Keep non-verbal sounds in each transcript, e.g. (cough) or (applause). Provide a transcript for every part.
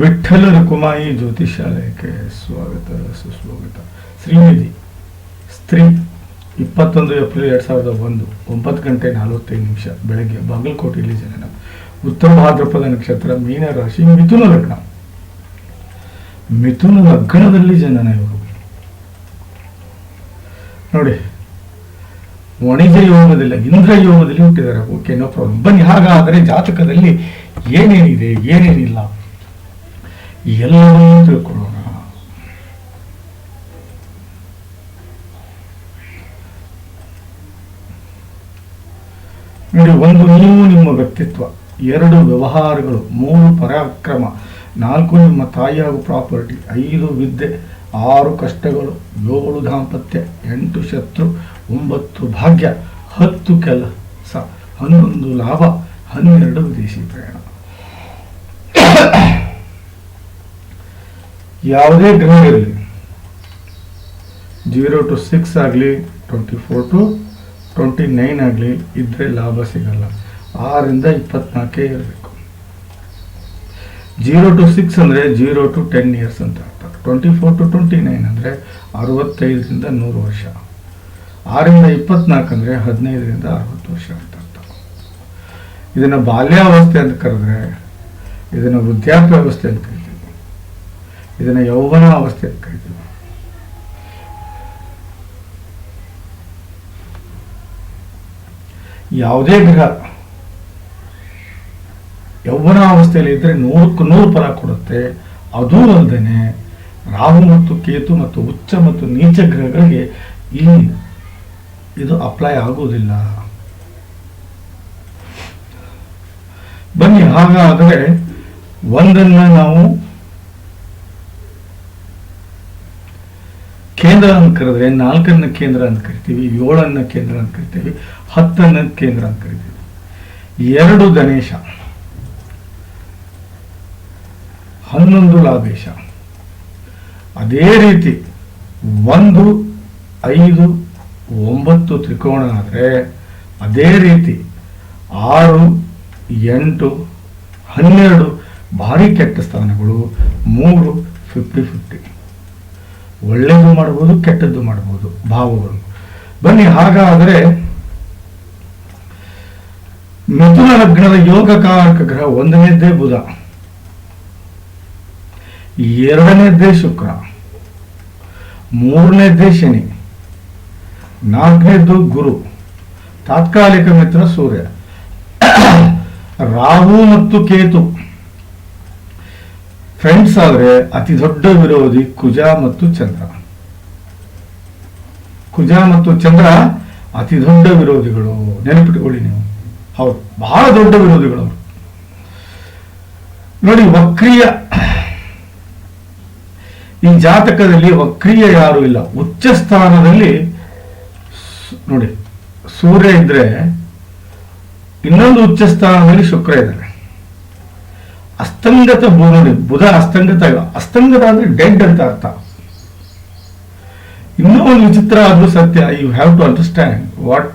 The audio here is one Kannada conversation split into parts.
ವಿಠ್ಠಲ ರುಕುಮಾಯಿ ಜ್ಯೋತಿಷಾಲಯಕ್ಕೆ ಸ್ವಾಗತ, ಸುಸ್ವಾಗತ. ಶ್ರೀನಿಧಿ, ಸ್ತ್ರೀ, ಇಪ್ಪತ್ತೊಂದು ಏಪ್ರಿಲ್ ಎರಡು ಸಾವಿರದ ಒಂದು, ಒಂಬತ್ತು ಗಂಟೆ ನಲವತ್ತೈದು ನಿಮಿಷ, ಬೆಳಗ್ಗೆ ಬಾಗಲಕೋಟೆಯಲ್ಲಿ ಜನನ ಉತ್ತರ ಭಾದ್ರಪದ ನಕ್ಷತ್ರ, ಮೀನ ರಾಶಿ, ಮಿಥುನ ಲಗ್ನ. ಮಿಥುನ ಲಗ್ನದಲ್ಲಿ ಜನನ ಇವರು. ನೋಡಿ ವಾಣಿಜ್ಯ ಯೋಗದಲ್ಲಿ ಇಂದ್ರ ಯೋಗದಲ್ಲಿ ಹುಟ್ಟಿದ್ದಾರೆ. ಓಕೆ ನೋ ಪ್ರಾಬ್ಲಮ್ ಬನ್ನಿ, ಹಾಗಾದರೆ ಜಾತಕದಲ್ಲಿ ಏನೇನಿದೆ, ಏನೇನಿಲ್ಲ? ಎಲ್ಲವನ್ನೂ ತಿಳ್ಕೊಳ್ಳೋಣ. ನೋಡಿ, ಒಂದು ನೀವು ನಿಮ್ಮ ವ್ಯಕ್ತಿತ್ವ, ಎರಡು ವ್ಯವಹಾರಗಳು, ಮೂರು ಪರಾಕ್ರಮ, ನಾಲ್ಕು ನಿಮ್ಮ ತಾಯಿ ಪ್ರಾಪರ್ಟಿ, ಐದು ವಿದ್ಯೆ, ಆರು ಕಷ್ಟಗಳು, ಏಳು ದಾಂಪತ್ಯ, ಎಂಟು ಶತ್ರು, ಒಂಬತ್ತು ಭಾಗ್ಯ, ಹತ್ತು ಕೆಲಸ, ಹನ್ನೊಂದು ಲಾಭ, ಹನ್ನೆರಡು ವಿದೇಶಿ ಪ್ರಯಾಣ. ಯಾವುದೇ ಗ್ರಹ ಇರಲಿ ಜೀರೋ ಟು ಸಿಕ್ಸ್ ಆಗಲಿ twenty four to twenty nine ಆಗಲಿ ಇದ್ರೆ ಲಾಭ ಸಿಗಲ್ಲ. ಆರಿಂದ ಇಪ್ಪತ್ನಾಲ್ಕೇ ಇರಬೇಕು. ಜೀರೋ ಟು ಸಿಕ್ಸ್ ಅಂದರೆ ಜೀರೋ ಟು ಟೆನ್ ಇಯರ್ಸ್ ಅಂತ ಅರ್ಥ. Twenty four to twenty nine ಅಂದರೆ ಅರವತ್ತೈದರಿಂದ ನೂರು ವರ್ಷ. ಆರಿಂದ ಇಪ್ಪತ್ನಾಲ್ಕು ಅಂದರೆ ಹದಿನೈದರಿಂದ ಅರವತ್ತು ವರ್ಷ ಅಂತ ಅರ್ಥ. ಇದನ್ನು ಬಾಲ್ಯಾವಸ್ಥೆ ಅಂತ ಕರೆದ್ರೆ, ಇದನ್ನು ವೃದ್ಧಾಪ್ಯಾವಸ್ಥೆ ಅಂತ ಕರಿತೀವಿ ಇದನ್ನು ಯೌವನ ಅವಸ್ಥೆ ಅಂತ ಕರಿತೀವಿ. ಯಾವುದೇ ಗ್ರಹ ಯೌವನ ಅವಸ್ಥೆಯಲ್ಲಿ ಇದ್ರೆ ನೂರಕ್ಕೂ ನೂರು ಫಲ ಕೊಡುತ್ತೆ. ಅದೂ ಅಲ್ಲದೆ ರಾಹು ಮತ್ತು ಕೇತು ಮತ್ತು ಉಚ್ಚ ಮತ್ತು ನೀಚ ಗ್ರಹಗಳಿಗೆ ಇಲ್ಲಿ ಇದು ಅಪ್ಲೈ ಆಗುವುದಿಲ್ಲ. ಬನ್ನಿ, ಹಾಗಾದರೆ ಒಂದನ್ನ ನಾವು ಕೇಂದ್ರ ಅಂತ ಕರೆದ್ರೆ ನಾಲ್ಕನ್ನ ಕೇಂದ್ರ ಅಂತ ಕರಿತೀವಿ, ಏಳನ್ನ ಕೇಂದ್ರ ಅಂತ ಕರಿತೀವಿ, ಹತ್ತನ್ನ ಕೇಂದ್ರ ಅಂತ ಕರಿತೀವಿ. ಎರಡು ಗಣೇಶ, ಹನ್ನೊಂದು ಲಾಭೇಶ. ಅದೇ ರೀತಿ ಒಂದು, ಐದು, ಒಂಬತ್ತು ತ್ರಿಕೋಣ ಆದರೆ ಅದೇ ರೀತಿ ಆರು, ಎಂಟು, ಹನ್ನೆರಡು ಭಾರಿ ಕೆಟ್ಟ ಸ್ಥಾನಗಳು, ಮೂರು ಫಿಫ್ಟಿ ಫಿಫ್ಟಿ ಒಳ್ಳೆಯದು ಮಾಡ್ಬೋದು, ಕೆಟ್ಟದ್ದು ಮಾಡ್ಬೋದು, ಭಾವಗಳು. ಬನ್ನಿ, ಹಾಗಾದರೆ ಮಿಥುನ ಲಗ್ನದ ಯೋಗಕಾರಕ ಗ್ರಹ ಒಂದನೇದ್ದೇ ಬುಧ, ಎರಡನೇದ್ದೇ ಶುಕ್ರ, ಮೂರನೇದ್ದೇ ಶನಿ, ನಾಲ್ಕನೇದ್ದು ಗುರು, ತಾತ್ಕಾಲಿಕ ಮಿತ್ರ ಸೂರ್ಯ. (coughs) ರಾಹು ಮತ್ತು ಕೇತು. ಫ್ರೆಂಡ್ಸ್ ಆದ್ರೆ ಅತಿ ದೊಡ್ಡ ವಿರೋಧಿ ಕುಜ ಮತ್ತು ಚಂದ್ರ. ಕುಜ ಮತ್ತು ಚಂದ್ರ ಅತಿ ದೊಡ್ಡ ವಿರೋಧಿಗಳು. ನೆನಪಿಟ್ಕೊಳ್ಳಿ ನೀವು. ಹೌದು, ಬಹಳ ದೊಡ್ಡ ವಿರೋಧಿಗಳು ಅವರು. ನೋಡಿ, ವಕ್ರಿಯ ಈ ಜಾತಕದಲ್ಲಿ ವಕ್ರಿಯ ಯಾರು ಇಲ್ಲ. ಉಚ್ಚ ಸ್ಥಾನದಲ್ಲಿ ನೋಡಿ, ಸೂರ್ಯ ಇದ್ರೆ ಇನ್ನೊಂದು ಉಚ್ಚ ಸ್ಥಾನದಲ್ಲಿ ಶುಕ್ರ ಇದ್ದಾರೆ. ಅಸ್ತಂಗತ ನೋಡಿ ಬುಧ ಅಸ್ತಂಗತ ಅಸ್ತಂಗತ ಅಂದ್ರೆ ಡೆಡ್ ಅಂತ ಅರ್ಥ. ಇನ್ನೂ ಒಂದು ವಿಚಿತ್ರ ಆದ್ರೂ ಸತ್ಯ you have to understand what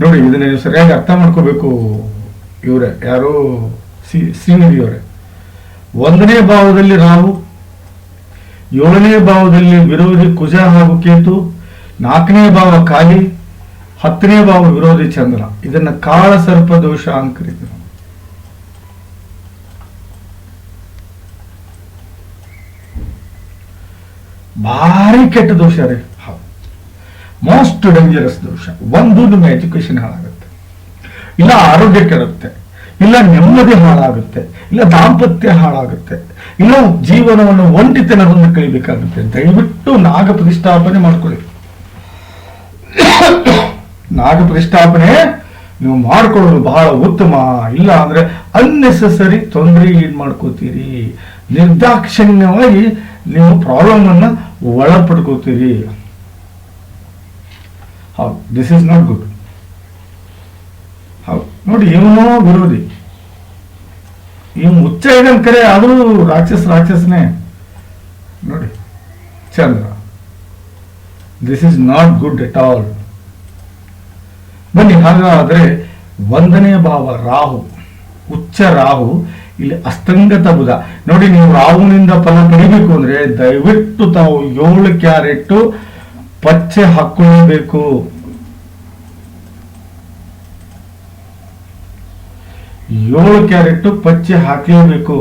ನೋಡಿ, ಇದನ್ನ ನೀವು ಸರಿಯಾಗಿ ಅರ್ಥ ಮಾಡ್ಕೋಬೇಕು ಇವರೇ, ಯಾರು ಸಿ, ಶ್ರೀನಿಧಿ ಅವರೇ. ಒಂದನೇ ಭಾವದಲ್ಲಿ ರಾಹು, ಏಳನೇ ಭಾವದಲ್ಲಿ ವಿರೋಧಿ ಕುಜ ಹಾಗೂ ಕೇತು, ನಾಲ್ಕನೇ ಭಾವ ಕಾಲಿ, ಹತ್ತನೇ ಭಾವ ವಿರೋಧಿ ಚಂದ್ರ. ಇದನ್ನ ಕಾಳ ಸರ್ಪ ದೋಷ ಅಂತ ಕರೀತೀವಿ ಭಾರಿ ಕೆಟ್ಟ ದೋಷ ರೀ ಮೋಸ್ಟ್ ಡೇಂಜರಸ್ ದೋಷ. ಒಂದು ನಿಮ್ಮ ಎಜುಕೇಶನ್ ಹಾಳಾಗುತ್ತೆ. ಇಲ್ಲ ಆರೋಗ್ಯ ಕೆಡುತ್ತೆ. ಇಲ್ಲ ನೆಮ್ಮದಿ ಹಾಳಾಗುತ್ತೆ. ಇಲ್ಲ ದಾಂಪತ್ಯ ಹಾಳಾಗುತ್ತೆ. ಇಲ್ಲ ಜೀವನವನ್ನು ಒಂಟಿತನದಿಂದ ಕಳಿಬೇಕಾಗುತ್ತೆ ದಯವಿಟ್ಟು ನಾಗ ಪ್ರತಿಷ್ಠಾಪನೆ ಮಾಡ್ಕೊಳ್ಳಿ. ನಾಗ ಪ್ರತಿಷ್ಠಾಪನೆ ನೀವು ಮಾಡ್ಕೊಳ್ಳೋದು ಬಹಳ ಉತ್ತಮ. ಇಲ್ಲ ಅಂದ್ರೆ ಅನ್ನೆಸೆಸರಿ ತೊಂದರೆ ಏನ್ ಮಾಡ್ಕೋತೀರಿ? ನಿರ್ದಾಕ್ಷಿಣ್ಯವಾಗಿ ನೀವು ಪ್ರಾಬ್ಲಮ್ ಅನ್ನ ಒಳಪಡ್ಕೋತೀರಿ. ಹೌದು ದಿಸ್ ಇಸ್ ನಾಟ್ ಗುಡ್ ಹೌದು, ನೋಡಿ, ಇವನು ವಿರೋಧಿ. ಇವನು ಉಚ್ಚ ಇದನ್ ಕರೆ, ಆದರೂ ರಾಕ್ಷಸ, ರಾಕ್ಷಸನೇ. ನೋಡಿ, ಚಂದ್ರ. This is not good at all ಬನ್ನಿ, ಹಾಗಾದರೆ ಒಂದನೇ ಭಾವ ರಾಹು ಉಚ್ಚ ರಾಹು ಇಲ್ಲಿ ಅಸ್ತಂಗತ ಬುಧ. ನೋಡಿ, ನೀವು ರಾಹುನಿಂದ ಫಲ ಪಡಿಬೇಕು ಅಂದ್ರೆ ದಯವಿಟ್ಟು ತಾವು ಏಳು ಕ್ಯಾರೆಟ್ ಪಚ್ಚೆ ಹಾಕೊಳ್ಳಬೇಕು. ಏಳು ಕ್ಯಾರೆಟ್ ಪಚ್ಚೆ ಹಾಕಲೇಬೇಕು.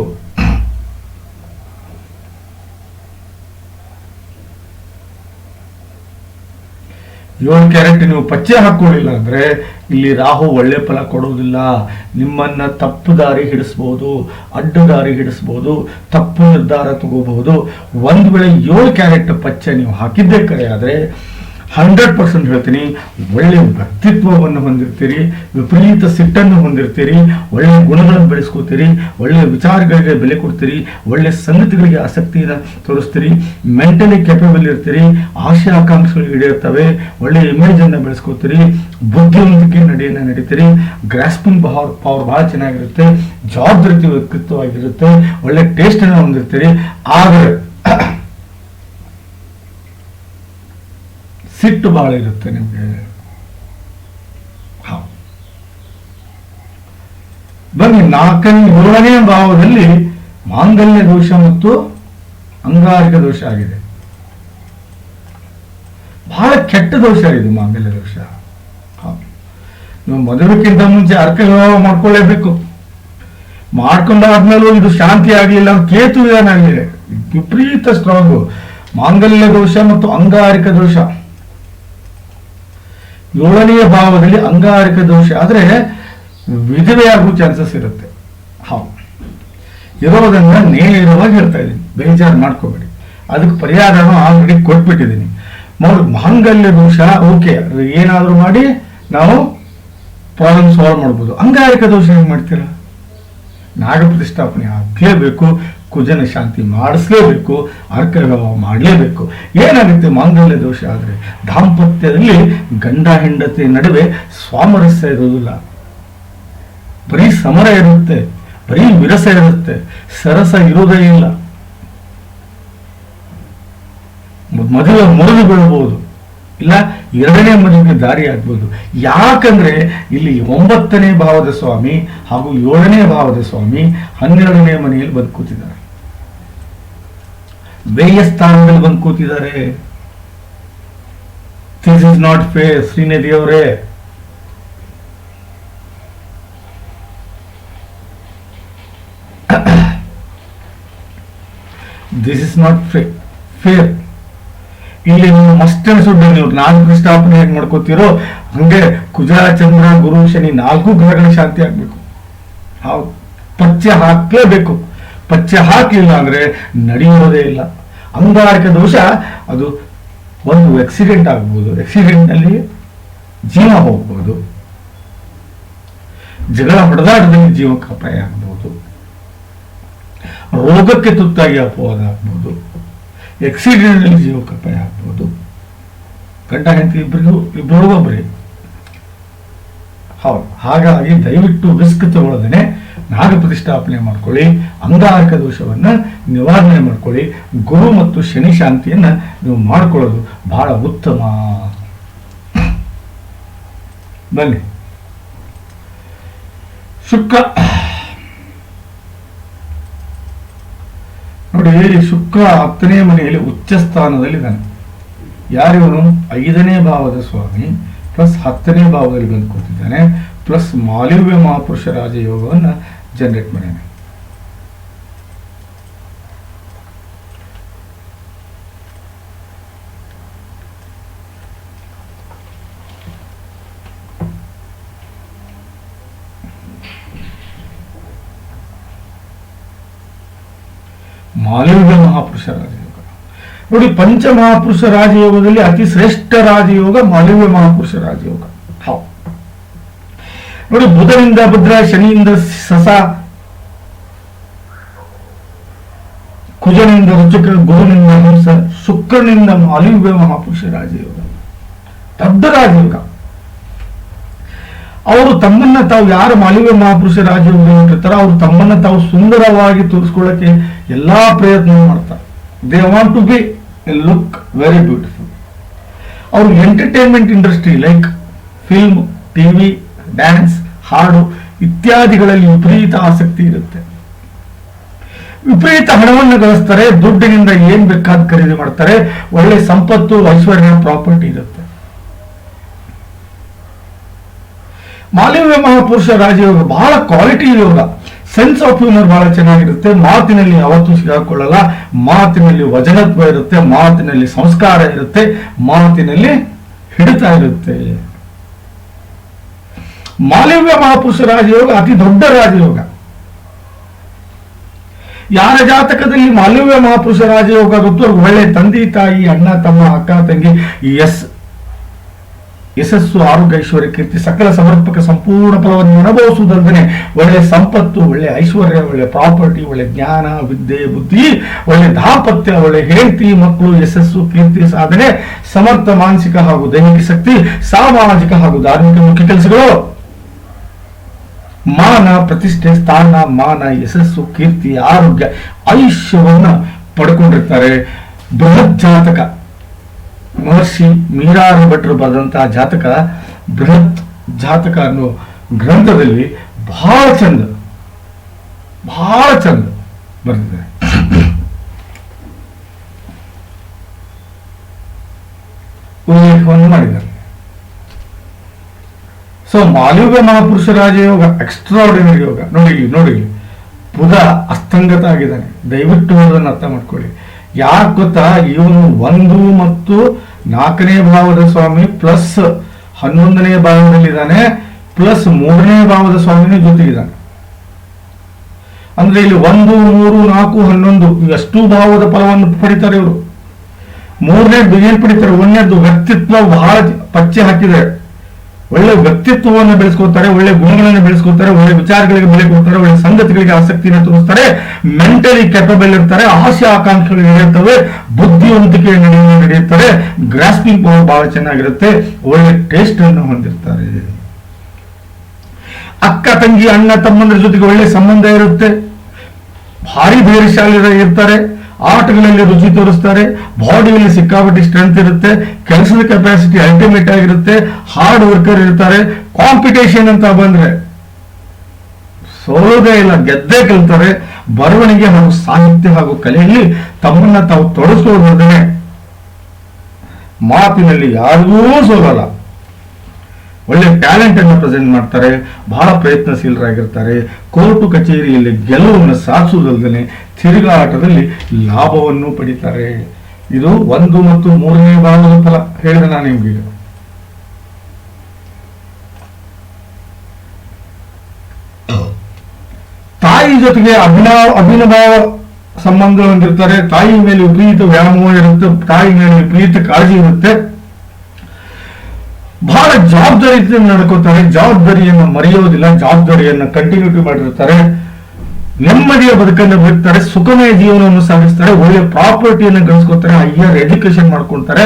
ಏಳು ಕ್ಯಾರೆಟ್ ನೀವು ಪಚ್ಚೆ ಹಾಕೊಳ್ಳಿಲ್ಲ ಅಂದ್ರೆ ಇಲ್ಲಿ ರಾಹು ಒಳ್ಳೆ ಫಲ ಕೊಡುವುದಿಲ್ಲ. ನಿಮ್ಮನ್ನ ತಪ್ಪು ದಾರಿ ಹಿಡಿಸ್ಬೋದು, ಅಡ್ಡ ದಾರಿ ಹಿಡಿಸ್ಬೋದು, ತಪ್ಪು ನಿರ್ಧಾರ ತಗೋಬಹುದು. ಒಂದ್ ವೇಳೆ ಏಳು ಕ್ಯಾರೆಟ್ ಪಚ್ಚೆ ನೀವು ಹಾಕಿದ್ದೇ ಕರೆ ಆದ್ರೆ ಹಂಡ್ರೆಡ್ ಪರ್ಸೆಂಟ್ ಹೇಳ್ತೀನಿ ಒಳ್ಳೆಯ ವ್ಯಕ್ತಿತ್ವವನ್ನು ಹೊಂದಿರ್ತೀರಿ, ವಿಪರೀತ ಸಿಟ್ಟನ್ನು ಹೊಂದಿರ್ತೀರಿ, ಒಳ್ಳೆ ಗುಣಗಳನ್ನು ಬೆಳೆಸ್ಕೋತೀರಿ, ಒಳ್ಳೆ ವಿಚಾರಗಳಿಗೆ ಬೆಲೆ ಕೊಡ್ತೀರಿ ಒಳ್ಳೆಯ ಸಂಗತಿಗಳಿಗೆ ಆಸಕ್ತಿಯನ್ನು ತೋರಿಸ್ತೀರಿ, ಮೆಂಟಲಿ ಕೆಪಬಲ್ ಇರ್ತೀರಿ ಆಶೆ ಆಕಾಂಕ್ಷೆಗಳು ಈಡೇರ್ತವೆ ಒಳ್ಳೆಯ ಇಮೇಜ್ ಅನ್ನು ಬೆಳೆಸ್ಕೋತೀರಿ ಬುದ್ಧಿವಂತಿಕೆ ನಡೆಯನ್ನು ನಡೀತೀರಿ ಗ್ರಾಸ್ಪಿಂಗ್ ಪವರ್ ಪವರ್ ಭಾಳ ಚೆನ್ನಾಗಿರುತ್ತೆ ಜವಾಬ್ದಾರಿ ವ್ಯಕ್ತಿತ್ವವಾಗಿರುತ್ತೆ ಒಳ್ಳೆ ಟೇಸ್ಟನ್ನು ಹೊಂದಿರ್ತೀರಿ, ಆದರೆ ಸಿಟ್ಟು ಬಾಳ ಇರುತ್ತೆ ನಿಮಗೆ. ಬನ್ನಿ, ನಾಲ್ಕನೇ ಏಳನೇ ಭಾವದಲ್ಲಿ ಮಾಂಗಲ್ಯ ದೋಷ ಮತ್ತು ಅಂಗಾರಿಕ ದೋಷ ಆಗಿದೆ. ಬಹಳ ಕೆಟ್ಟ ದೋಷ ಇದು ಮಾಂಗಲ್ಯ ದೋಷ. ನೀವು ಮದುವೆಕ್ಕಿಂತ ಮುಂಚೆ ಅರ್ಕ ವಿವಾಹ ಮಾಡ್ಕೊಳ್ಳೇಬೇಕು. ಮಾಡ್ಕೊಂಡಾದ್ಮೇಲೂ ಇದು ಶಾಂತಿ ಆಗಲಿಲ್ಲ ಕೇತು ಏನಾಗಿದೆ? ವಿಪರೀತ ಸ್ಟ್ರಾಂಗು ಮಾಂಗಲ್ಯ ದೋಷ ಮತ್ತು ಅಂಗಾರಿಕ ದೋಷ. ಏಳನೆಯ ಭಾವದಲ್ಲಿ ಅಂಗಾರಿಕ ದೋಷ ಆದ್ರೆ ವಿಧವೆಯಾಗುವ ಚಾನ್ಸಸ್ ಇರುತ್ತೆ. ಹೌದು. ಇರೋದನ್ನ ನೇರವಾಗಿ ಹೇಳ್ತಾ ಇದ್ದೀನಿ. ಬೇಜಾರು ಮಾಡ್ಕೋಬೇಡಿ. ಅದಕ್ಕೆ ಪರಿಹಾರನೂ ಆಲ್ರೆಡಿ ಕೊಟ್ಬಿಟ್ಟಿದ್ದೀನಿ. ಮೊದಲು ಮಾಂಗಲ್ಯ ದೋಷ ಓಕೆ ಏನಾದರೂ ಮಾಡಿ ನಾವು ಪ್ರಾಬ್ಲಮ್ ಸಾಲ್ವ್ ಮಾಡ್ಬೋದು. ಅಂಗಾರಿಕ ದೋಷ ಹೆಂಗ್ ಮಾಡ್ತೀರಾ? ನಾಗ ಪ್ರತಿಷ್ಠಾಪನೆ ಆಗಲೇಬೇಕು. ಕುಜನ ಶಾಂತಿ ಮಾಡಿಸ್ಲೇಬೇಕು ಅರ್ಕ ವಿವಾಹ ಮಾಡಲೇಬೇಕು. ಏನಾಗುತ್ತೆ ಮಾಂಗಲ್ಯ ದೋಷ ಆದರೆ? ದಾಂಪತ್ಯದಲ್ಲಿ ಗಂಡ ಹೆಂಡತಿ ನಡುವೆ ಸ್ವಾಮರಸ್ಯ ಇರೋದಿಲ್ಲ ಬರೀ ಸಮರ ಇರುತ್ತೆ, ಬರೀ ವಿರಸ ಇರುತ್ತೆ, ಸರಸ ಇರುವುದೇ ಇಲ್ಲ. ಮದುವೆ ಮುರಿದು ಬೀಳಬಹುದು. ಇಲ್ಲ, ಎರಡನೇ ಮದುವೆಗೆ ದಾರಿ ಆಗ್ಬೋದು. ಯಾಕಂದ್ರೆ ಇಲ್ಲಿ ಒಂಬತ್ತನೇ ಭಾವದ ಸ್ವಾಮಿ ಹಾಗೂ ಏಳನೇ ಭಾವದ ಸ್ವಾಮಿ ಹನ್ನೆರಡನೇ ಮನೆಯಲ್ಲಿ ಬದುಕುತ್ತಿದ್ದಾರೆ ಬೇಯ ಸ್ಥಾನದಲ್ಲಿ ಬಂದು ಕೂತಿದ್ದಾರೆ. This is not fair Srinidhi ಅವರೇ. ದಿಸ್ ಇಸ್ ನಾಟ್ ಫೇರ್ ಇಲ್ಲಿ ನೀವು ಮಸ್ಟ್ ಅನ್ಸುತ್ತೆ ನೀವು ನಾಲ್ಕು ಸ್ಥಾಪನೆ ಹೇಗೆ ಮಾಡ್ಕೋತೀರೋ, ಹಂಗೆ ಕುಜ ಚಂದ್ರ, ಗುರು, ಶನಿ ನಾಲ್ಕು ಗ್ರಹಗಳ ಶಾಂತಿ ಆಗ್ಬೇಕು. ಪಚ್ಚೆ ಹಾಕ್ಲೇಬೇಕು. ಪಚ್ಚೆ ಹಾಕಲಿಲ್ಲ ಅಂದ್ರೆ ನಡೆಯೋದೇ ಇಲ್ಲ. ಅಂಗಾರಕ ದೋಷ, ಅದು ಒಂದು ಆಕ್ಸಿಡೆಂಟ್ ಆಗ್ಬೋದು. ಆಕ್ಸಿಡೆಂಟ್ನಲ್ಲಿ ಜೀವ ಹೋಗ್ಬೋದು. ಜಗಳ ಹೊಡೆದಾಟದಲ್ಲಿ ಜೀವಕ್ಕೆ ಅಪಾಯ ಆಗ್ಬೋದು. ರೋಗಕ್ಕೆ ತುತ್ತಾಗಿ ಅಪವಾದ ಆಗ್ಬೋದು. ಆಕ್ಸಿಡೆಂಟ್ ಅಲ್ಲಿ ಜೀವಕ್ಕೆ ಅಪಾಯ ಆಗ್ಬೋದು. ಗಂಡ, ಹೆಂಡತಿ ಇಬ್ಬರಿಗೂ ಇಬ್ಬರು ಹೌದು. ಹಾಗಾಗಿ ದಯವಿಟ್ಟು ರಿಸ್ಕ್ ತಗೊಳ್ಳದೇನೆ ನಾಗ ಪ್ರತಿಷ್ಠಾಪನೆ ಮಾಡ್ಕೊಳ್ಳಿ ಅಂಗಾರಕ ದೋಷವನ್ನ ನಿವಾರಣೆ ಮಾಡ್ಕೊಳ್ಳಿ, ಗುರು ಮತ್ತು ಶನಿ ಶಾಂತಿಯನ್ನ ನೀವು ಮಾಡ್ಕೊಳ್ಳೋದು ಬಹಳ ಉತ್ತಮ. ಬನ್ನಿ. ಶುಕ್ರ ನೋಡಿ ಶುಕ್ರ ಹತ್ತನೇ ಮನೆಯಲ್ಲಿ ಉಚ್ಚ ಸ್ಥಾನದಲ್ಲಿದ್ದಾನೆ ಯಾರಿವನು? ಐದನೇ ಭಾವದ ಸ್ವಾಮಿ ಪ್ಲಸ್ ಹತ್ತನೇ ಭಾವದಲ್ಲಿ ಬಂದು ಕೂತಿದ್ದಾನೆ. ಪ್ಲಸ್ ಮಾಲಿವ್ಯ ಮಹಾಪುರುಷ ರಾಜಯೋಗವನ್ನ ಜನರೇಟ್ ಮಾಡ್ಯಾನೆ ಮಾಲಿವ್ಯ ಮಹಾಪುರುಷ ರಾಜಯೋಗ. ನೋಡಿ ಪಂಚ ಮಹಾಪುರುಷ ರಾಜಯೋಗದಲ್ಲಿ ಅತಿ ಶ್ರೇಷ್ಠ ರಾಜಯೋಗ ಮಾಲಿವ್ಯ ಮಹಾಪುರುಷ ರಾಜಯೋಗ. ಹೌದು ನೋಡಿ, ಬುಧನಿಂದ ಭದ್ರ ಶನಿಯಿಂದ ಸಸ, ಕುಜನಿಂದ ರುಚಕ ಗುರುನಿಂದ ಹಂಸ ಶುಕ್ರನಿಂದ ಮಾಲಿವ್ಯ ಮಹಾಪುರುಷ ರಾಜಯೋಗ. ದೊಡ್ಡ ರಾಜಯೋಗ ಅವರು ತಮ್ಮನ್ನ ತಾವು ಯಾರು ಮಾಲಿವ್ಯ ಮಹಾಪುರುಷ ರಾಜಯೋಗ ಇರ್ತಾರೋ ಅವರು ತಮ್ಮನ್ನ ತಾವು ಸುಂದರವಾಗಿ ತೋರಿಸ್ಕೊಳ್ಳಕ್ಕೆ ಎಲ್ಲಾ ಪ್ರಯತ್ನ ಮಾಡ್ತಾರೆ. They want to be look very beautiful ಅವರು entertainment industry like film TV dance ಹಾಡು ಇತ್ಯಾದಿಗಳಲ್ಲಿ ವಿಪರೀತ ಆಸಕ್ತಿ ಇರುತ್ತೆ. ವಿಪರೀತ ಹಣವನ್ನು ಗಳಿಸ್ತಾರೆ, ದುಡ್ಡಿನಿಂದ ಏನ್ ಬೇಕಾದ ಖರೀದಿ ಮಾಡ್ತಾರೆ, ಒಳ್ಳೆ ಸಂಪತ್ತು, ಐಶ್ವರ್ಯ, ಪ್ರಾಪರ್ಟಿ ಇರುತ್ತೆ. ಮಾಲವ್ಯ ಮಹಾಪುರುಷ ರಾಜಯೋಗ ಬಹಳ ಕ್ವಾಲಿಟಿ ಯೋಗ ಸೆನ್ಸ್ ಆಫ್ ಹ್ಯೂಮರ್ ಬಹಳ ಚೆನ್ನಾಗಿರುತ್ತೆ. ಮಾತಿನಲ್ಲಿ ಯಾವತ್ತೂ ಸಿಗಾಕೊಳ್ಳಲ್ಲ. ಮಾತಿನಲ್ಲಿ ವಜನತ್ವ ಇರುತ್ತೆ. ಮಾತಿನಲ್ಲಿ ಸಂಸ್ಕಾರ ಇರುತ್ತೆ. ಮಾತಿನಲ್ಲಿ ಹಿಡಿತ ಇರುತ್ತೆ. ಮಾಲವ್ಯ ಮಹಾಪುರುಷ ರಾಜಯೋಗ ಅತಿ ದೊಡ್ಡ ರಾಜಯೋಗ. ಯಾರ ಜಾತಕದಲ್ಲಿ ಮಾಲವ್ಯ ಮಹಾಪುರುಷ ರಾಜಯೋಗ ಗೊತ್ತು ಅವ್ರಿಗೆ ಒಳ್ಳೆ ತಂದೆ, ತಾಯಿ, ಅಣ್ಣ, ತಮ್ಮ, ಅಕ್ಕ, ತಂಗಿ ಎಸ್, ಯಶಸ್ಸು, ಆರೋಗ್ಯ, ಐಶ್ವರ್ಯ, ಕೀರ್ತಿ, ಸಕಲ ಸಮರ್ಪಕ ಸಂಪೂರ್ಣ ಫಲವನ್ನು ಅನುಭವಿಸುವುದಲ್ಲದೆ ಒಳ್ಳೆ ಸಂಪತ್ತು, ಒಳ್ಳೆ ಐಶ್ವರ್ಯ, ಒಳ್ಳೆ ಪ್ರಾಪರ್ಟಿ, ಒಳ್ಳೆ ಜ್ಞಾನ, ವಿದ್ಯೆ, ಬುದ್ಧಿ, ಒಳ್ಳೆ ದಾಂಪತ್ಯ, ಒಳ್ಳೆ ಹೆಂಡತಿ, ಮಕ್ಕಳು, ಯಶಸ್ಸು, ಕೀರ್ತಿ, ಸಾಧನೆ, ಸಮರ್ಥ, ಮಾನಸಿಕ ಹಾಗೂ ದೈಹಿಕ ಶಕ್ತಿ, ಸಾಮಾಜಿಕ ಹಾಗೂ ಧಾರ್ಮಿಕ ಮುಖ್ಯ ಕೆಲಸಗಳು. ಮಾನ, ಪ್ರತಿಷ್ಠೆ, ಸ್ಥಾನ, ಮಾನ, ಯಶಸ್ಸು, ಕೀರ್ತಿ, ಆರೋಗ್ಯ, ಆಯುಷ್ಯವನ್ನ ಪಡ್ಕೊಂಡಿರ್ತಾರೆ ಬೃಹತ್ ಜಾತಕ. ಮಹರ್ಷಿ ಮೀರಾರ ಭಟ್ರು ಬರೆದಂತಹ ಜಾತಕ, ಬೃಹತ್ ಜಾತಕ ಅನ್ನೋ ಗ್ರಂಥದಲ್ಲಿ ಬಹಳ ಚಂದ ಬಹಳ ಚಂದ ಬರೆದಿದ್ದಾರೆ. ಉಲ್ಲೇಖವನ್ನು ಮಾಡಿದ್ದಾರೆ. ಸೊ ಮಾಲಿಯುಗ ಮಹಾಪುರುಷ ರಾಜಯೋಗ ಎಕ್ಸ್ಟ್ರಾರ್ಡಿನರಿ ಯೋಗ. ನೋಡಿ ನೋಡಿ. ಬುಧ ಅಸ್ತಂಗತ ಆಗಿದ್ದಾನೆ ದಯವಿಟ್ಟು ಅದನ್ನು ಅರ್ಥ ಮಾಡ್ಕೊಳ್ಳಿ. ಯಾಕೆ ಗೊತ್ತಾ, ಇವನು ಒಂದು ಮತ್ತು ನಾಲ್ಕನೇ ಭಾವದ ಸ್ವಾಮಿ ಪ್ಲಸ್ ಹನ್ನೊಂದನೇ ಭಾವದಲ್ಲಿದ್ದಾನೆ, ಪ್ಲಸ್ ಮೂರನೇ ಭಾವದ ಸ್ವಾಮಿನೂ ಜೊತೆಗಿದ್ದಾನೆ. ಅಂದ್ರೆ ಇಲ್ಲಿ ಒಂದು, ಮೂರು, ನಾಲ್ಕು, ಹನ್ನೊಂದು ಎಷ್ಟು ಭಾವದ ಫಲವನ್ನು ಪಡಿತಾರೆ ಇವರು. ಮೂರನೇ ಏನ್ ಪಡಿತಾರೆ ಒಂದನೇದು ವ್ಯಕ್ತಿತ್ವ ಬಹಳ ಪಚ್ಚೆ ಹಾಕಿದ್ದಾರೆ ಒಳ್ಳೆ ವ್ಯಕ್ತಿತ್ವವನ್ನು ಬೆಳೆಸ್ಕೊತಾರೆ ಒಳ್ಳೆ ಗುಣಗಳನ್ನು ಬೆಳೆಸ್ಕೊತಾರೆ ಒಳ್ಳೆ ವಿಚಾರಗಳಿಗೆ ಬೆಲೆ ಕೊಡ್ತಾರೆ, ಒಳ್ಳೆ ಸಂಗತಿಗಳಿಗೆ ಆಸಕ್ತಿಯನ್ನು ತೋರಿಸ್ತಾರೆ ಮೆಂಟಲಿ ಕೆಪಬಲ್ ಇರ್ತಾರೆ, ಆಸೆ ಆಕಾಂಕ್ಷೆಗಳು ನಡೆಯುತ್ತವೆ ಬುದ್ಧಿವಂತಿಕೆ ನಡೆಯ- ನಡೆಯುತ್ತಾರೆ ಗ್ರಾಸ್ಪಿಂಗ್ ಪವರ್ ಬಹಳ ಚೆನ್ನಾಗಿರುತ್ತೆ, ಒಳ್ಳೆ ಟೇಸ್ಟ್ ಅನ್ನು ಹೊಂದಿರ್ತಾರೆ. ಅಕ್ಕ, ತಂಗಿ, ಅಣ್ಣ, ತಮ್ಮಂದ್ರ ಜೊತೆಗೆ ಒಳ್ಳೆ ಸಂಬಂಧ ಇರುತ್ತೆ, ಭಾರಿ ಧೈರ್ಯಶಾಲಿ ಇರ್ತಾರೆ ಆಟಗಳಲ್ಲಿ ರುಚಿ ತೋರಿಸ್ತಾರೆ, ಬಾಡಿಯಲ್ಲಿ ಸಿಕ್ಕಾಪಟ್ಟಿ ಸ್ಟ್ರೆಂತ್ ಇರುತ್ತೆ, ಕೆಲಸದ ಕೆಪಾಸಿಟಿ ಅಲ್ಟಿಮೇಟ್ ಆಗಿರುತ್ತೆ ಹಾರ್ಡ್ ವರ್ಕರ್ ಇರ್ತಾರೆ ಕಾಂಪಿಟೇಷನ್ ಅಂತ ಬಂದ್ರೆ ಸೋಲೋದೇ ಇಲ್ಲ, ಗೆದ್ದೇ ಗೆಲ್ತಾರೆ ಬರವಣಿಗೆ ಹಾಗೂ ಸಾಹಿತ್ಯ ಹಾಗೂ ಕಲೆಯಲ್ಲಿ ತಮ್ಮನ್ನ ತಾವು ತೊಡಗಿಸ್ಕೊಳ್ಳೋದೇ ಮಾತಿನಲ್ಲಿ ಯಾರಿಗೂ ಸೋಲಲ್ಲ. ಟ್ಯಾಲೆಂಟ್ ಅನ್ನು ಪ್ರೆಸೆಂಟ್ ಮಾಡ್ತಾರೆ, ಬಹಳ ಪ್ರಯತ್ನಶೀಲರಾಗಿರ್ತಾರೆ. ಕೋರ್ಟು ಕಚೇರಿಯಲ್ಲಿ ಗೆಲುವನ್ನು ಸಾಧಿಸುವುದಲ್ಲದೆ ತಿರುಗಾಟದಲ್ಲಿ ಲಾಭವನ್ನು ಪಡಿತಾರೆ. ಇದು ಒಂದು ಮತ್ತು ಮೂರನೇ ಭಾಗದ ಫಲ, ಹೇಳಿದೆ ನಾನು ನಿಮ್ಗೆ. ತಾಯಿ ಜೊತೆಗೆ ಅಭಿನವ ಅಭಿನವ ಸಂಬಂಧ ಹೊಂದಿರ್ತಾರೆ. ತಾಯಿ ಮೇಲೆ ವಿಪರೀತ ವ್ಯಾಮೋಹ ಇರುತ್ತೆ, ತಾಯಿ ಮೇಲೆ ವಿಪರೀತ ಕಾಳಜಿ ಇರುತ್ತೆ. ಬಹಳ ಜವಾಬ್ದಾರಿಯಿಂದ ನಡ್ಕೋತಾರೆ ಜವಾಬ್ದಾರಿಯನ್ನು ಮರೆಯೋದಿಲ್ಲ, ಜವಾಬ್ದಾರಿಯನ್ನು ಕಂಟಿನ್ಯೂಟಿ ಮಾಡಿರ್ತಾರೆ. ನೆಮ್ಮದಿಯ ಬದುಕನ್ನು ಬದುಕ್ತಾರೆ ಸುಖಮಯ ಜೀವನವನ್ನು ಸಾಗಿಸ್ತಾರೆ, ಒಳ್ಳೆ ಪ್ರಾಪರ್ಟಿಯನ್ನು ಗಳಿಸ್ಕೊತಾರೆ ಹೈಯರ್ ಎಜುಕೇಶನ್ ಮಾಡ್ಕೊಳ್ತಾರೆ.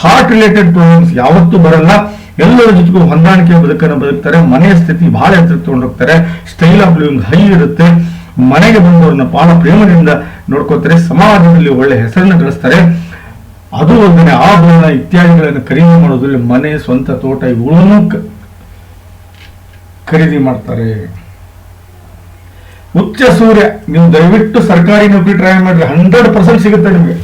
ಹಾರ್ಟ್ ರಿಲೇಟೆಡ್ ಪ್ರಾಬ್ಲಮ್ಸ್ ಯಾವತ್ತೂ ಬರಲ್ಲ. ಎಲ್ಲರ ಜೊತೆಗೂ ಹೊಂದಾಣಿಕೆಯ ಬದುಕನ್ನು ಬದುಕ್ತಾರೆ. ಮನೆಯ ಸ್ಥಿತಿ ಬಹಳ ಎತ್ತರ ತಗೊಂಡೋಗ್ತಾರೆ ಸ್ಟೈಲ್ ಆಫ್ ಲಿವಿಂಗ್ ಹೈ ಇರುತ್ತೆ. ಮನೆಗೆ ಬಂದವರನ್ನ ಬಹಳ ಪ್ರೇಮದಿಂದ ನೋಡ್ಕೋತಾರೆ ಸಮಾಜದಲ್ಲಿ ಒಳ್ಳೆ ಹೆಸರನ್ನು ಗಳಿಸ್ತಾರೆ. ಅದು ಒಂದನೇ ಆಭರಣ ಇತ್ಯಾದಿಗಳನ್ನು ಖರೀದಿ ಮಾಡೋದ್ರಲ್ಲಿ ಮನೆ, ಸ್ವಂತ ತೋಟ ಇವುಗಳನ್ನು ಖರೀದಿ ಮಾಡ್ತಾರೆ. ಉಚ್ಚ ಸೂರ್ಯ, ನೀವು ದಯವಿಟ್ಟು ಸರ್ಕಾರಿ ನೌಕರಿ ಟ್ರೈ ಮಾಡಿದ್ರೆ ಹಂಡ್ರೆಡ್ ಪರ್ಸೆಂಟ್ ಸಿಗುತ್ತೆ ನಿಮಗೆ.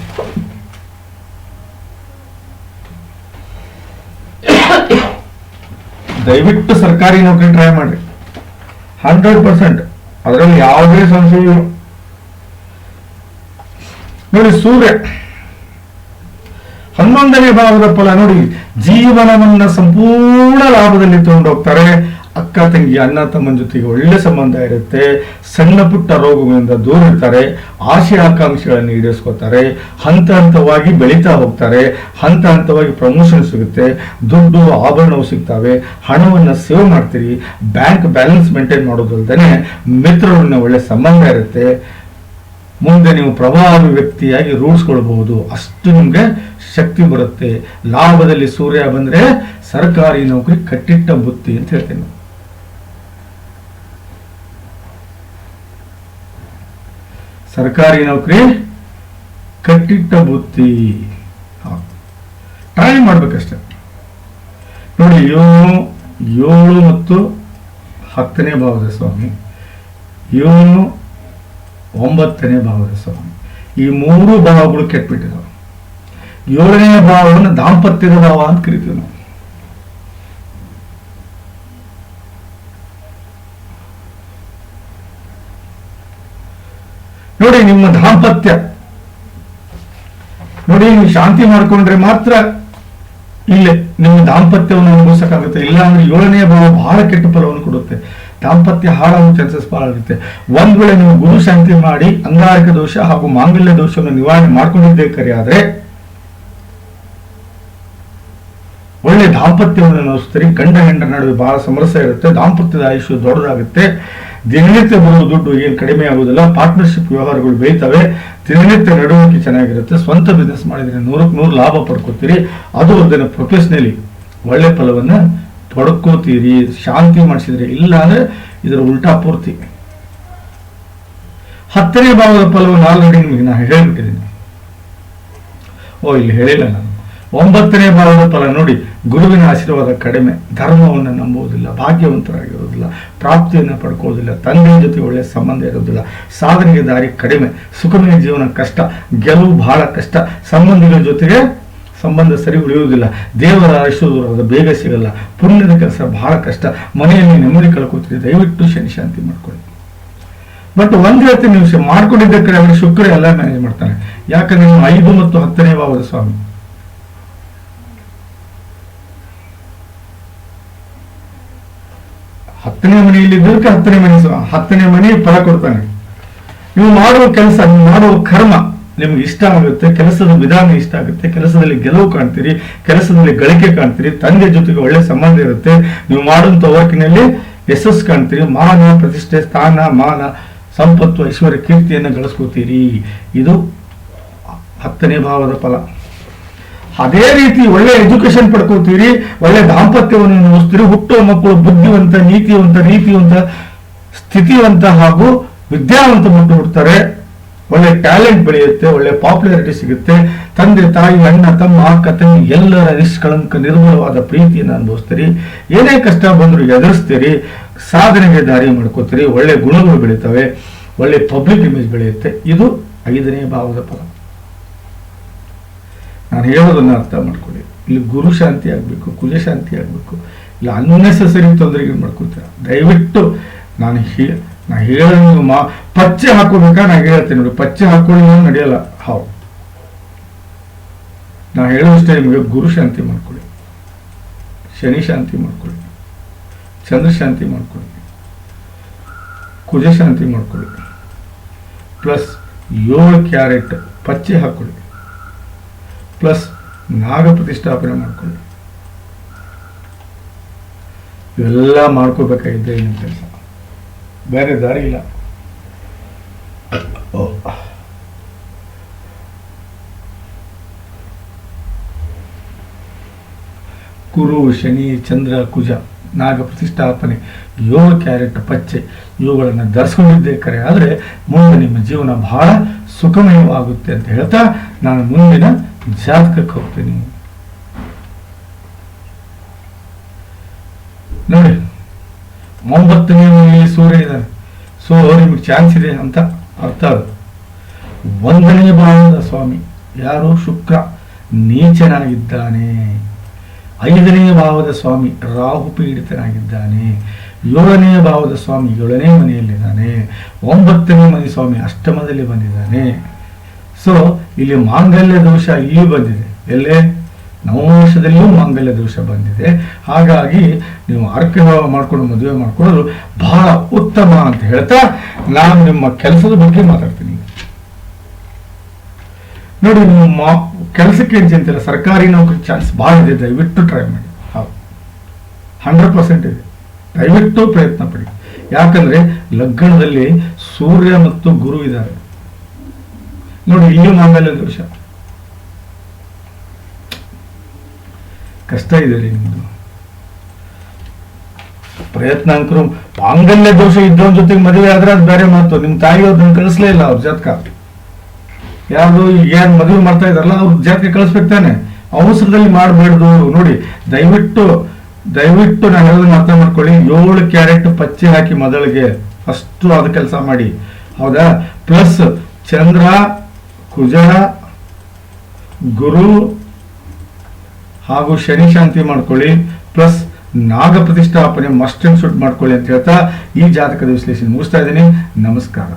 ದಯವಿಟ್ಟು ಸರ್ಕಾರಿ ನೌಕರಿ ಟ್ರೈ ಮಾಡಿ ಹಂಡ್ರೆಡ್ ಪರ್ಸೆಂಟ್ ಅದರಲ್ಲಿ ಯಾವುದೇ ಸಂಶಯ ನೋಡಿ, ಸೂರ್ಯ ಹನ್ನೊಂದನೇ ಭಾವದ ಫಲ ನೋಡಿ, ಜೀವನವನ್ನ ಸಂಪೂರ್ಣ ಲಾಭದಲ್ಲಿ ತಗೊಂಡೋಗ್ತಾರೆ ಅಕ್ಕ, ತಂಗಿ, ಅಣ್ಣ, ತಮ್ಮನ ಜೊತೆಗೆ ಒಳ್ಳೆ ಸಂಬಂಧ ಇರುತ್ತೆ. ಸಣ್ಣ ಪುಟ್ಟ ರೋಗಗಳಿಂದ ದೂರ ಇರ್ತಾರೆ. ಆಶೆ ಆಕಾಂಕ್ಷೆಗಳನ್ನು ಈಡೇರಿಸ್ಕೋತಾರೆ. ಹಂತ ಹಂತವಾಗಿ ಬೆಳೀತಾ ಹೋಗ್ತಾರೆ. ಹಂತ ಹಂತವಾಗಿ ಪ್ರಮೋಷನ್ ಸಿಗುತ್ತೆ. ದುಡ್ಡು, ಆಭರಣವು ಸಿಗ್ತವೆ. ಹಣವನ್ನು ಸೇವ್ ಮಾಡ್ತೀರಿ. ಬ್ಯಾಂಕ್ ಬ್ಯಾಲೆನ್ಸ್ ಮೇಂಟೈನ್ ಮಾಡೋದಲ್ದೇ ಮಿತ್ರರನ್ನ ಒಳ್ಳೆ ಸಂಬಂಧ ಇರುತ್ತೆ. ಮುಂದೆ ನೀವು ಪ್ರಭಾವಿ ವ್ಯಕ್ತಿಯಾಗಿ ರೂಢಿಸ್ಕೊಳ್ಬಹುದು. ಅಷ್ಟು ನಿಮಗೆ ಶಕ್ತಿ ಬರುತ್ತೆ. ಲಾಭದಲ್ಲಿ ಸೂರ್ಯ ಬಂದ್ರೆ ಸರ್ಕಾರಿ ನೌಕರಿ ಕಟ್ಟಿಟ್ಟ ಬುತ್ತಿ ಅಂತ ಹೇಳ್ತೇನೆ. ಸರ್ಕಾರಿ ನೌಕರಿ ಕಟ್ಟಿಟ್ಟ ಬುತ್ತಿ. ಟ್ರೈ ಮಾಡ್ಬೇಕಷ್ಟೆ. ನೋಡಿ ಇವನು ಏಳು ಮತ್ತು ಹತ್ತನೇ ಭಾವದ ಸ್ವಾಮಿ. ಇವನು ಒಂಬತ್ತನೇ ಭಾವದ ಸ್ವಾಮಿ ಈ ಮೂರು ಭಾವಗಳು ಕೆಟ್ಬಿಟ್ಟಿದಾವೆ. ಏಳನೇ ಭಾವವನ್ನು ದಾಂಪತ್ಯದ ಭಾವ ಅಂತ ಕರಿತೀವಿ ನಾವು. ನೋಡಿ ನಿಮ್ಮ ದಾಂಪತ್ಯ. ನೋಡಿ ನೀವು ಶಾಂತಿ ಮಾಡ್ಕೊಂಡ್ರೆ ಮಾತ್ರ ಇಲ್ಲೇ ನಿಮ್ಮ ದಾಂಪತ್ಯವನ್ನು ಅನುಭವಿಸಕ್ಕಾಗುತ್ತೆ. ಇಲ್ಲ ಅಂದ್ರೆ ಏಳನೇ ಭಾವ ಬಹಳ ಕೆಟ್ಟ ಫಲವನ್ನು ಕೊಡುತ್ತೆ. ದಾಂಪತ್ಯ ಹಾಳಾಗುವ ಚಾನ್ಸಸ್ ಬಹಳ ಇರುತ್ತೆ ಒಂದ್ ವೇಳೆ ನೀವು ಗುರು ಶಾಂತಿ ಮಾಡಿ, ಅಂಗಾರಕ ದೋಷ ಹಾಗೂ ಮಾಂಗಲ್ಯ ದೋಷವನ್ನು ನಿವಾರಣೆ ಮಾಡ್ಕೊಂಡಿದ್ದೇ ಕರೆ ಆದ್ರೆ, ಒಳ್ಳೆ ದಾಂಪತ್ಯವನ್ನು ನೋಡಿಸ್ತೀರಿ, ಗಂಡ ಹೆಂಡ ನಡುವೆ ಬಹಳ ಸಮರಸ ಇರುತ್ತೆ, ದಾಂಪತ್ಯದ ಆಯುಷ್ಯ ದೊಡ್ಡದಾಗುತ್ತೆ. ದಿನನಿತ್ಯ ಬರುವ ದುಡ್ಡು ಏನು ಕಡಿಮೆ ಆಗುದಿಲ್ಲ ಪಾರ್ಟ್ನರ್ಶಿಪ್ ವ್ಯವಹಾರಗಳು ಬೇಯ್ತವೆ ದಿನನಿತ್ಯ ನಡವಳಿಕೆ ಚೆನ್ನಾಗಿರುತ್ತೆ, ಸ್ವಂತ ಬಿಸ್ನೆಸ್ ಮಾಡಿದ್ರೆ ನೂರಕ್ಕೆ ನೂರು ಲಾಭ ಪಡ್ಕೋತೀರಿ, ಅದು ಅದನ್ನು ಪ್ರೊಫೆಷನಲಿ ಒಳ್ಳೆ ಫಲವನ್ನ ಪಡ್ಕೋತೀರಿ ಶಾಂತಿ ಮಾಡಿಸಿದ್ರೆ. ಇಲ್ಲ ಅಂದ್ರೆ ಇದರ ಉಲ್ಟಾ ಪೂರ್ತಿ. ಹತ್ತನೇ ಭಾವದ ಫಲವನ್ನು ಆಲ್ರೆಡಿ ನಿಮಗೆ ನಾನು ಹೇಳಿಬಿಟ್ಟಿದ್ದೀನಿ. ಓ, ಇಲ್ಲಿ ಹೇಳಿಲ್ಲ ನಾನು. ಒಂಬತ್ತನೇ ಭಾವದ ಫಲ ನೋಡಿ, ಗುರುವಿನ ಆಶೀರ್ವಾದ ಕಡಿಮೆ. ಧರ್ಮವನ್ನು ನಂಬುವುದಿಲ್ಲ, ಭಾಗ್ಯವಂತರಾಗಿರುವುದಿಲ್ಲ, ಪ್ರಾಪ್ತಿಯನ್ನು ಪಡ್ಕೋದಿಲ್ಲ ತಂದೆಯ ಜೊತೆ ಒಳ್ಳೆಯ ಸಂಬಂಧ ಇರುವುದಿಲ್ಲ, ಸಾಧನೆಗೆ ದಾರಿ ಕಡಿಮೆ, ಸುಖಮಯ ಜೀವನ ಕಷ್ಟ, ಗೆಲುವು ಬಹಳ ಕಷ್ಟ, ಸಂಬಂಧಿಗಳ ಜೊತೆಗೆ ಸಂಬಂಧ ಸರಿ ಉಳಿಯುವುದಿಲ್ಲ. ದೇವರ ಆಶೀರ್ವಾದ ಬೇಗ ಸಿಗಲ್ಲ. ಪುಣ್ಯದ ಕೆಲಸ ಬಹಳ ಕಷ್ಟ. ಮನೆಯಲ್ಲಿ ನೆಮ್ಮದಿ ಕಳ್ಕೊತೀರಿ ದಯವಿಟ್ಟು ಶನಿ ಶಾಂತಿ ಮಾಡ್ಕೊಳ್ಳಿ. ಬಟ್ ಒಂದ್ ಹೇಳ್ತೀನಿ ನಿಮಿಷ ಮಾಡ್ಕೊಂಡಿದ್ದಕ್ಕೆ ಮಾಡ್ಕೊಂಡಿದ್ದ ಕಡೆ ಅವನು ಶುಕ್ರ ಎಲ್ಲ ಮ್ಯಾನೇಜ್ ಮಾಡ್ತಾರೆ. ಯಾಕಂದ್ರೆ ನೀವು ಐದು ಮತ್ತು ಹತ್ತನೇ ಭಾವದ ಸ್ವಾಮಿ. ಹತ್ತನೇ ಮನೆಯಲ್ಲಿ ಇದ್ದಕ್ಕೆ ಹತ್ತನೇ ಮನೆ ಹತ್ತನೇ ಮನೆ ಫಲ ಕೊಡ್ತಾನೆ. ನೀವು ಮಾಡುವ ಕೆಲಸ, ನೀವು ಮಾಡುವ ಕರ್ಮ ನಿಮ್ಗೆ ಇಷ್ಟ ಆಗುತ್ತೆ, ಕೆಲಸದ ವಿಧಾನ ಇಷ್ಟ ಆಗುತ್ತೆ, ಕೆಲಸದಲ್ಲಿ ಗೆಲುವು ಕಾಣ್ತೀರಿ, ಕೆಲಸದಲ್ಲಿ ಗಳಿಕೆ ಕಾಣ್ತೀರಿ, ತಂದೆ ಜೊತೆಗೆ ಒಳ್ಳೆ ಸಂಬಂಧ ಇರುತ್ತೆ, ನೀವು ಮಾಡುವಂತ ವರ್ಕಿನಲ್ಲಿ ಯಶಸ್ಸು ಕಾಣ್ತೀರಿ, ಮಾನ, ಪ್ರತಿಷ್ಠೆ, ಸ್ಥಾನ, ಮಾನ, ಸಂಪತ್ತು, ಐಶ್ವರ್ಯ, ಕೀರ್ತಿಯನ್ನು ಗಳಿಸ್ಕೋತೀರಿ. ಇದು ಹತ್ತನೇ ಭಾವದ ಫಲ. ಅದೇ ರೀತಿ ಒಳ್ಳೆ ಎಜುಕೇಶನ್ ಪಡ್ಕೋತೀರಿ, ಒಳ್ಳೆ ದಾಂಪತ್ಯವನ್ನು ನೋಡಿಸ್ತೀರಿ ಹುಟ್ಟುವ ಮಕ್ಕಳು ಬುದ್ಧಿವಂತ, ನೀತಿವಂತ ರೀತಿವಂತ ಸ್ಥಿತಿವಂತ ಹಾಗೂ ವಿದ್ಯಾವಂತ ಮಕ್ಕಳು ಹುಡ್ತಾರೆ ಒಳ್ಳೆ ಟ್ಯಾಲೆಂಟ್ ಬೆಳೆಯುತ್ತೆ, ಒಳ್ಳೆ ಪಾಪ್ಯುಲಾರಿಟಿ ಸಿಗುತ್ತೆ. ತಂದೆ, ತಾಯಿ, ಅಣ್ಣ, ತಮ್ಮ, ಅಕ್ಕ, ತಂಗಿ ಎಲ್ಲರ ನಿಷ್ಕಳಂಕ ನಿರ್ಮಲವಾದ ಪ್ರೀತಿಯನ್ನು ಅನುಭವಿಸ್ತೀರಿ. ಏನೇ ಕಷ್ಟ ಬಂದರೂ ಎದುರಿಸ್ತೀರಿ. ಸಾಧನೆಗೆ ದಾರಿ ಮಾಡ್ಕೋತೀರಿ. ಒಳ್ಳೆ ಗುಣಗಳು ಬೆಳೀತವೆ. ಒಳ್ಳೆ ಪಬ್ಲಿಕ್ ಇಮೇಜ್ ಬೆಳೆಯುತ್ತೆ. ಇದು ಐದನೇ ಭಾವದ ಫಲ ನಾನು ಹೇಳೋದನ್ನು ಅರ್ಥ ಮಾಡ್ಕೊಳ್ಳಿ. ಇಲ್ಲಿ ಗುರು ಶಾಂತಿ ಆಗಬೇಕು, ಕುಲ ಶಾಂತಿ ಆಗಬೇಕು. ಇಲ್ಲ ಅನ್ನೆಸೆಸರಿ ತೊಂದರೆಗೆ ಮಾಡ್ಕೊತೀರ ದಯವಿಟ್ಟು ನಾನು ಹೇ ನಾ ಹೇಳೋದು ಮಾ, ಪಚ್ಚೆ ಹಾಕೋಬೇಕಾ? ನಾ ಹೇಳ್ತೀನಿ ನೋಡಿ, ಪಚ್ಚೆ ಹಾಕೊಳ್ಳಿ ನಡೆಯಲ್ಲ. ಹಾವು ನಾ ಹೇಳೋಷ್ಟೇ ನಿಮಗೆ, ಗುರು ಶಾಂತಿ ಮಾಡ್ಕೊಳ್ಳಿ. ಶನಿ ಶಾಂತಿ ಮಾಡ್ಕೊಳ್ಳಿ. ಚಂದ್ರ ಶಾಂತಿ ಮಾಡ್ಕೊಳ್ಳಿ. ಕುಜ ಶಾಂತಿ ಮಾಡ್ಕೊಳ್ಳಿ. ಪ್ಲಸ್ ಏಳು ಕ್ಯಾರೆಟ್ ಪಚ್ಚೆ ಹಾಕೊಳ್ಳಿ. ಪ್ಲಸ್ ನಾಗ ಪ್ರತಿಷ್ಠಾಪನೆ ಮಾಡ್ಕೊಳ್ಳಿ. ಇವೆಲ್ಲ ಮಾಡ್ಕೋಬೇಕಾಗಿದ್ದೆ ಅಂತ ಬೇರೆ ದಾರಿ ಇಲ್ಲ. ಕುರು ಶನಿ ಚಂದ್ರ ಕುಜ ನಾಗ ಪ್ರತಿಷ್ಠಾಪನೆ ಏಳು ಕ್ಯಾರೆಟ್ ಪಚ್ಚೆ ಇವುಗಳನ್ನು ಧರಿಸ್ಕೊಂಡಿದ್ದೇ ಕರೆ. ಆದರೆ ಮುಂದೆ ನಿಮ್ಮ ಜೀವನ ಬಹಳ ಸುಖಮಯವಾಗುತ್ತೆ ಅಂತ ಹೇಳ್ತಾ ನಾನು ಮುಂದಿನ ಜಾತಕಕ್ಕೆ ಹೋಗ್ತೀನಿ. ನೋಡಿ. ಒಂಬತ್ತನೇ ಮನೆಯಲ್ಲಿ ಸೂರ್ಯ ಇದ್ದಾರೆ ಸೊ ನಿಮಗೆ ಚಾನ್ಸ್ ಇದೆ ಅಂತ ಅರ್ಥ ಅದು. ಒಂದನೇ ಭಾವದ ಸ್ವಾಮಿ, ಯಾರು ಶುಕ್ರ, ನೀಚನಾಗಿದ್ದಾನೆ. ಐದನೇ ಭಾವದ ಸ್ವಾಮಿ, ರಾಹು ಪೀಡಿತನಾಗಿದ್ದಾನೆ. ಏಳನೇ ಭಾವದ ಸ್ವಾಮಿ, ಏಳನೇ ಮನೆಯಲ್ಲಿದ್ದಾನೆ. ಒಂಬತ್ತನೇ ಮನೆ ಸ್ವಾಮಿ, ಅಷ್ಟಮದಲ್ಲಿ ಬಂದಿದ್ದಾನೆ. ಸೊ ಇಲ್ಲಿ ಮಾಂಗಲ್ಯ ದೋಷ ಇಲ್ಲಿ ಬಂದಿದೆ. ಎಲ್ಲೇ? ನವವರ್ಷದಲ್ಲಿಯೂ ಮಾಂಗಲ್ಯ ದೋಷ ಬಂದಿದೆ. ಹಾಗಾಗಿ ನೀವು ಆರ್ಕೆ ಮಾಡ್ಕೊಂಡು ಮದುವೆ ಮಾಡ್ಕೊಳ್ಳೋದು ಬಹಳ ಉತ್ತಮ ಅಂತ ಹೇಳ್ತಾ ನಾನು ನಿಮ್ಮ ಕೆಲಸದ ಬಗ್ಗೆ ಮಾತಾಡ್ತೀನಿ. ನೋಡಿ, ನಿಮ್ಮ ಕೆಲಸಕ್ಕೆ ಏನು ಚಿಂತಿಲ್ಲ ಸರ್ಕಾರಿ ನೌಕರಿ ಚಾನ್ಸ್ ಭಾಳ ಇದೆ, ದಯವಿಟ್ಟು ಟ್ರೈ ಮಾಡಿ. ಹೌದು. ಹಂಡ್ರೆಡ್ ಪರ್ಸೆಂಟ್ ಇದೆ. ದಯವಿಟ್ಟು ಪ್ರಯತ್ನ ಪಡಿ. ಯಾಕಂದ್ರೆ ಲಗ್ನದಲ್ಲಿ ಸೂರ್ಯ ಮತ್ತು ಗುರು ಇದ್ದಾರೆ. ನೋಡಿ, ಇಲ್ಲಿ ಮಾಂಗಲ್ಯ ದೋಷ. ಕಷ್ಟ ಇದೆ ರೀ ನಿಮ್ದು. ಪ್ರಯತ್ನ ಅಂಕರು ಮಾಂಗಲ್ಯ ದೋಷ ಇದ್ದವನ ಜೊತೆಗೆ ಮದುವೆ ಆದ್ರೆ ಅದು ಬೇರೆ ಮಾತು. ನಿಮ್ ನಿಮ್ಗೆ ಕಳಿಸ್ಲೇ ಇಲ್ಲ ಅವ್ರ ಜಾತಕ. ಯಾರು ಯಾರು ಮದುವೆ ಮಾಡ್ತಾ ಇದಾರಲ್ಲ ಅವ್ರ ಜಾತಕ ಕಳಿಸ್ಬೇಕು ತಾನೆ. ಅವಸರದಲ್ಲಿ ಮಾಡಬೇಡ್ದು ನೋಡಿ, ದಯವಿಟ್ಟು ದಯವಿಟ್ಟು ನಾನು ಹೇಳೋದನ್ನ ಅರ್ಥ ಮಾಡ್ಕೊಳ್ಳಿ. ಏಳು ಕ್ಯಾರೆಟ್ ಪಚ್ಚೆ ಹಾಕಿ ಮೊದಲಿಗೆ ಫಸ್ಟ್ ಅದು ಕೆಲಸ ಮಾಡಿ. ಹೌದಾ? ಪ್ಲಸ್ ಚಂದ್ರ, ಕುಜ, ಗುರು ಹಾಗೂ ಶನಿ ಶಾಂತಿ ಮಾಡ್ಕೊಳ್ಳಿ, ಪ್ಲಸ್ ನಾಗ ಪ್ರತಿಷ್ಠಾಪನೆ ಮಸ್ಟ್ ಅಂಡ್ ಶುಡ್ ಮಾಡ್ಕೊಳ್ಳಿ ಅಂತ ಹೇಳ್ತಾ ಈ ಜಾತಕದ ವಿಶ್ಲೇಷಣೆ ಮುಗಿಸ್ತಾ ಇದ್ದೀನಿ. ನಮಸ್ಕಾರ.